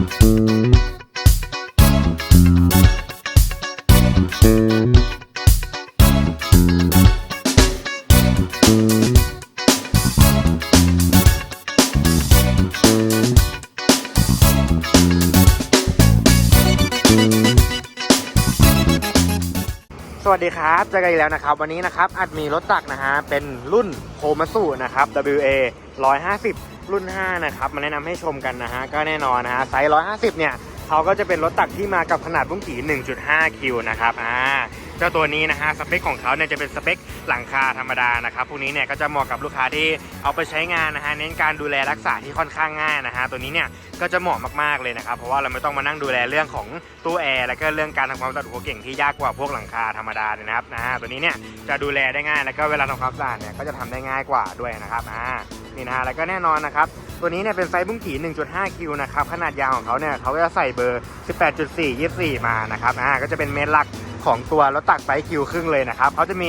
สวัสดีครับเจอกันอีกแล้วนะครับ วันนี้นะครับอัดมีรถตักนะฮะเป็นรุ่นโคมัสุนะครับ WA 150 รุ่น 5 นะครับ มาแนะนำให้ชมกันนะฮะ ก็แน่นอนนะฮะ ไซส์ 150 เนี่ยเขาก็จะเป็นรถตักที่มากับขนาดบุ้งกี่ 1.5 คิวนะครับ อ่า เจ้าตัวนี้นะฮะสเปคของเขาเนี่ยจะเป็นสเปคหลังคาธรรมดานะครับพวกนี้เนี่ยก็จะเหมาะกับลูกค้าที่เอาไปใช้งานนะฮะเน้นการดูแลรักษาที่ค่อนข้างง่ายนะฮะตัวนี้เนี่ยก็จะเหมาะมากๆเลยนะครับเพราะว่าเราไม่ต้องมานั่งดูแลเรื่องของตู้แอร์แล้วก็เรื่องการทำความสะอาดหัวเก่งที่ยากกว่าพวกหลังคาธรรมดาเลยนะครับนะฮะตัวนี้เนี่ยจะดูแลได้ง่ายแล้วก็เวลาทำความสะอาดเนี่ยก็จะทำได้ง่ายกว่าด้วยนะครับอ่านี่นะฮะแล้วก็แน่นอนนะครับตัวนี้เนี่ยเป็นไซส์บุ้งกี่ 1.5 คิวนะครับขนาดยาวของเขาเนี่ยเขาจะใส่เบอร์ 18.4 24 มานะครับอ่าก็จะเป็นเมตรหลัก ของตัวรถตักไซส์คิวครึ่งเลยนะครับเขาจะมี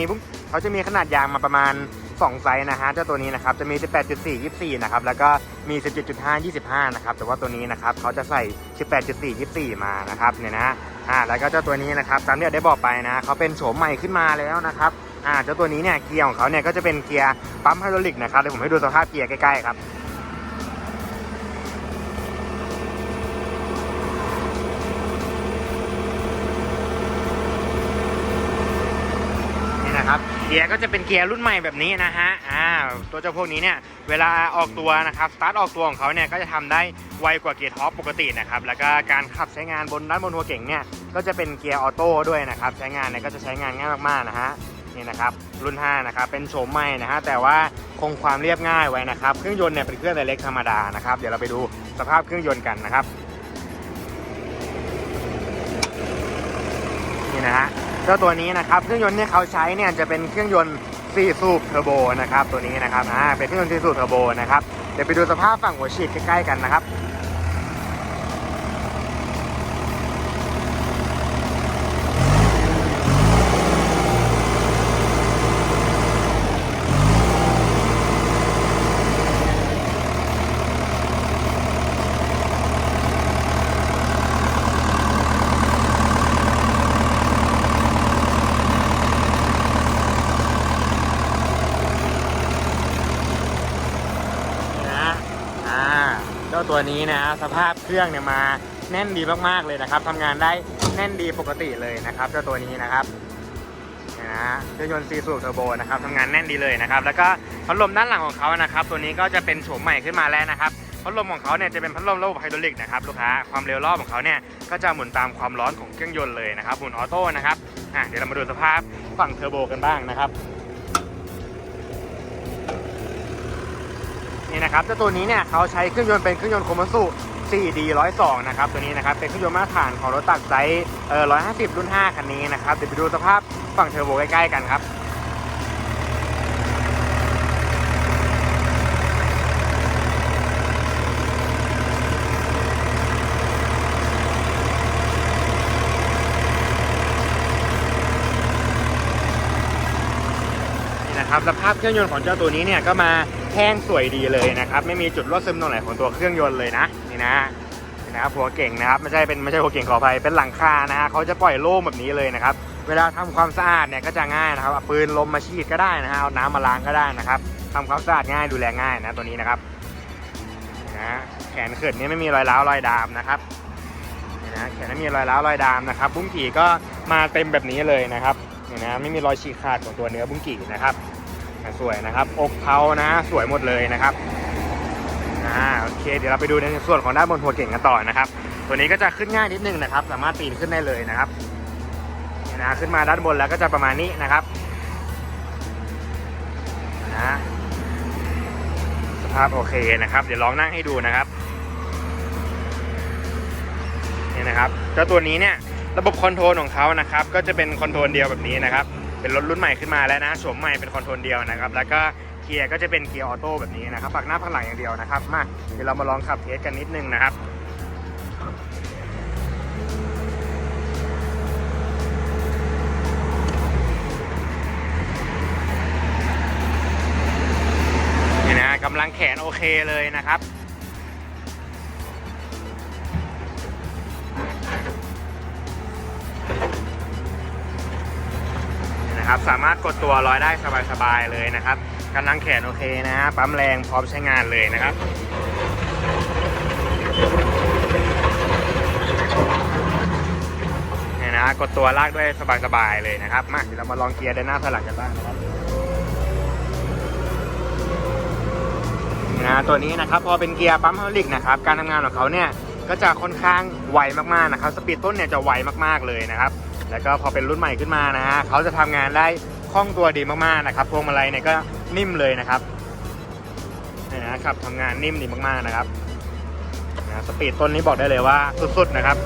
เขาจะมีขนาดยางมาประมาณ 2 ไซส์นะฮะเจ้าตัวนี้นะครับจะมี 18.4 24 นะครับแล้วก็มี 17.5 25 นะครับแต่ว่าตัวนี้นะครับเขาจะใส่ 18.4 24 มานะครับเนี่ยนะอ่าแล้วก็เจ้าตัวนี้นะครับตามที่ได้บอกไปนะเขาเป็นโฉมใหม่ขึ้นมาแล้วนะครับอ่าเจ้าตัวนี้เนี่ยเกียร์ของเขาเนี่ยก็จะเป็นเกียร์ปั๊มไฮดรอลิกนะครับเดี๋ยวผมให้ดูสภาพเกียร์ใกล้ๆครับ กียร์ก็จะเป็นเกียร์รุ่นใหม่แบบนี้นะฮะอ่าตัวเจ้าพวกนี้เนี่ยเวลาออกตัวนะครับสตาร์ทออกตัวของเขาเนี่ยก็จะทำได้ไวกว่าเกียร์ท็อปปกตินะครับแล้วก็การขับใช้งานบนด้านบนหัวเก่งเนี่ยก็จะเป็นเกียร์ออโต้ด้วยนะครับใช้งานเนี่ยก็จะใช้งานง่ายมากๆนะฮะนี่นะครับรุ่น 5 นะครับเป็นโฉมใหม่นะฮะแต่ว่าคงความเรียบง่ายไว้นะครับเครื่องยนต์เนี่ยเป็นเครื่องเล็กธรรมดานะครับเดี๋ยวเราไปดูสภาพเครื่องยนต์กันนะครับนี่นะฮะ เจ้าตัวนี้นะครับเครื่องยนต์ที่เขาใช้เนี่ยจะเป็นเครื่องยนต์4สูบเทอร์โบนะครับตัวนี้นะครับอ่าเป็นเครื่องยนต์4สูบเทอร์โบนะครับเดี๋ยวไปดูสภาพฝั่งหัวฉีดใกล้ๆกันนะครับนี่นะอ่าเจ้า ตัวนี้นะสภาพเครื่องเนี่ยมาแน่นดีมากๆเลยนะครับทำงานได้แน่นดีปกติเลยนะครับเจ้าตัวนี้นะครับนะเครื่องยนต์4สูบเทอร์โบนะครับทำงานแน่นดีเลยนะครับแล้วก็พัดลมด้านหลังของเขานะครับ ตัวนี้ก็จะเป็นโฉมใหม่ขึ้นมาแล้วนะครับพัดลมของเขาเนี่ยจะเป็นพัดลมระบบไฮดรอลิกนะครับลูกค้าความเร็วรอบของเขาเนี่ยก็จะหมุนตามความร้อนของเครื่องยนต์เลยนะครับหมุนออโต้นะครับอะเดี๋ยวเรามาดูสภาพฝั่งเทอร์โบกันบ้างนะครับ นี่นะครับเจ้าตัวนี้เนี่ยเขาใช้เครื่องยนต์เป็นเครื่องยนต์โคมัสุ 4D 102นะครับตัวนี้นะครับเป็นเครื่องยนต์มาตรฐานของรถตักไซส์เอ่อ150 รุ่น 5 คันนี้นะครับเดี๋ยวไปดูสภาพฝั่งเทอร์โบใกล้ๆกันครับนี่นะครับสภาพเครื่องยนต์ของเจ้าตัวนี้เนี่ยก็มา แห้งสวยดีเลยนะครับ ไม่มีจุดรั่วซึมตรงไหนของตัวเครื่องยนต์เลยนะนี่นะนี่นะครับหัวเก่งนะครับไม่ใช่เป็นไม่ใช่หัวเก่งขออภัยเป็นหลังคานะฮะเขาจะปล่อยโล่งแบบนี้เลยนะครับ เวลาทำความสะอาดเนี่ยก็จะง่ายนะครับเอาปืนลมมาฉีดก็ได้นะฮะเอาน้ำมาล้างก็ได้นะครับทำความสะอาดง่ายดูแลง่ายนะตัวนี้นะครับนี่นะแขนเขินนี่ไม่มีรอยร้าวรอยดามนะครับนี่นะแขนไม่มีรอยร้าวรอยดามนะครับบุ้งกี่ก็มาเต็มแบบนี้เลยนะครับนี่นะไม่มีรอยฉีกขาดของตัวเนื้อบุ้งกี่นะครับ สวยนะครับ อกเขานะ สวยหมดเลยนะครับอ่าโอเค เดี๋ยวเราไปดูในส่วนของด้านบนหัวเก่งกันต่อนะครับ ตัวนี้ก็จะขึ้นง่ายนิดนึงนะครับ สามารถปีนขึ้นได้เลยนะครับนี่นะขึ้นมาด้านบนแล้วก็จะประมาณนี้นะครับนะสภาพโอเคนะครับ เดี๋ยวลองนั่งให้ดูนะครับนี่นะครับเจ้าตัวนี้เนี่ยระบบคอนโทรลของเขานะครับ ก็จะเป็นคอนโทรลเดียวแบบนี้นะครับ เป็นรถรุ่นใหม่ขึ้นมาแล้วนะโฉมใหม่เป็นคอนโทรลเดียวนะครับ แล้วก็เกียร์ก็จะเป็นเกียร์ออโต้แบบนี้นะครับฝักหน้าฝักหลังอย่างเดียวนะครับมาเดี๋ยวเรามาลองขับเทสกันนิดนึงนะครับนี่นะกำลังแขนโอเคเลยนะครับ นะครับ สามารถกดตัวร้อยได้สบายๆเลยนะครับกำลังแขนโอเคนะฮะปั๊มแรงพร้อมใช้งานเลยนะครับเนี่ยนะกดตัวลากด้วยสบายๆเลยนะครับมาเดี๋ยวเรามาลองเกียร์เดินหน้าถลังกันบ้างนะครับนะตัวนี้นะครับพอเป็นเกียร์ปั๊มฮอลิกนะครับการทำงานของเขาเนี่ยก็จะค่อนข้างไวมากๆนะครับสปีดต้นเนี่ยจะไวมากๆเลยนะครับ แล้วก็พอเป็นรุ่นใหม่ขึ้นมานะฮะเขาจะทำงานได้คล่องตัวดีมากๆนะครับพวงมาลัยเนี่ยก็นิ่มเลยนะครับเนี่ยนะครับทำงานนิ่มดีมากๆนะครับนะสปีดต้นนี้บอกได้เลยว่าสุดๆนะครับ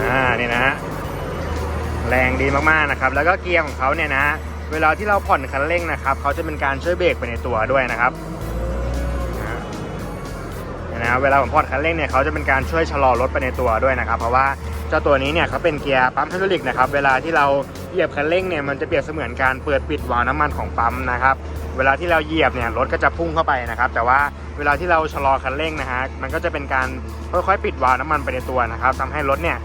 อ่านี่นะฮะแรงดีมากๆนะครับ แล้วก็เกียร์ของเขาเนี่ยนะเวลาที่เราผ่อนคันเร่งนะครับเขาจะเป็นการช่วยเบรกไปในตัวด้วยนะครับ นะเวลาผมผ่อนคันเร่งเนี่ยเขาจะเป็นการช่วยชะลอรถไปในตัวด้วยนะครับ เพราะว่าเจ้าตัวนี้เนี่ยเขาเป็นเกียร์ปั๊มไฮดรอลิกนะครับเวลาที่เราเหยียบคันเร่งเนี่ยมันจะเปรียบเสมือนการเปิดปิดวาล์วน้ำมันของปั๊มนะครับเวลาที่เราเหยียบเนี่ยรถก็จะพุ่งเข้าไปนะครับ แต่ว่าเวลาที่เราชะลอคันเร่งนะฮะมันก็จะเป็นการค่อยๆปิดวาล์วน้ำมันไปในตัวนะครับทำให้รถเนี่ย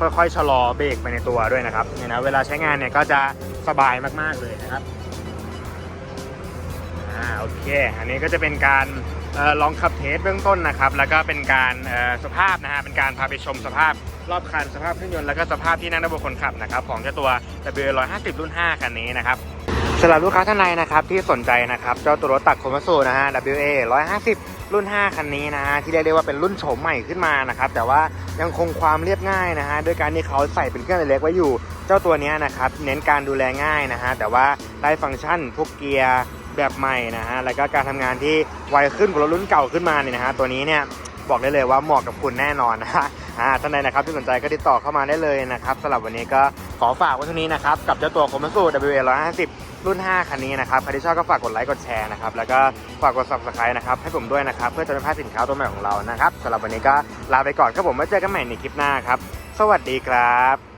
ค่อยๆชะลอเบรกไปในตัวด้วยนะครับเนี่ยนะเวลาใช้งานเนี่ยก็จะสบายมากๆเลยนะครับอ่าโอเค อันนี้ก็จะเป็นการ ลองขับเทสเบื้องต้นนะครับ แล้วก็เป็นการสภาพนะฮะเป็นการพาไปชมสภาพรอบคันสภาพเครื่องยนต์แล้วก็สภาพที่นั่งด้านบนคนขับนะครับของเจ้าตัว W150 รุ่น 5 คันนี้นะครับสำหรับลูกค้าท่านใดนะครับที่สนใจนะครับเจ้าตัวรถตักโคมาสูนะฮะ WA 150 รุ่น 5 คันนี้นะฮะที่เรียกได้ว่าเป็นรุ่นโฉมใหม่ขึ้นมานะครับแต่ว่ายังคงความเรียบง่ายนะฮะด้วยการที่เขาใส่เป็นเครื่องเล็กไว้อยู่ เจ้าตัวนี้นะครับเน้นการดูแลง่ายนะฮะแต่ว่าได้ฟังก์ชันพวกเกียร์ แบบใหม่นะฮะ แล้วก็การทำงานที่ไวขึ้นกว่ารถรุ่นเก่าขึ้นมาเนี่ยนะฮะ ตัวนี้เนี่ยบอกได้เลยว่าเหมาะกับคุณแน่นอนนะฮะอ่าท่านใดนะครับที่สนใจก็ติดต่อเข้ามาได้เลยนะครับสำหรับวันนี้ก็ขอฝากไว้ท่านี้นะครับ กับเจ้าตัวคมัสู WA 150 รุ่น 5 คันนี้นะครับใครที่ชอบก็ฝากกดไลค์กดแชร์นะครับแล้วก็ฝากกด subscribe นะครับให้ผมด้วยนะครับ เพื่อจะไม่พลาดสินค้าตัวใหม่ของเรานะครับสำหรับวันนี้ก็ลาไปก่อนครับผมไว้เจอกันใหม่ในคลิปหน้าครับ สวัสดีครับ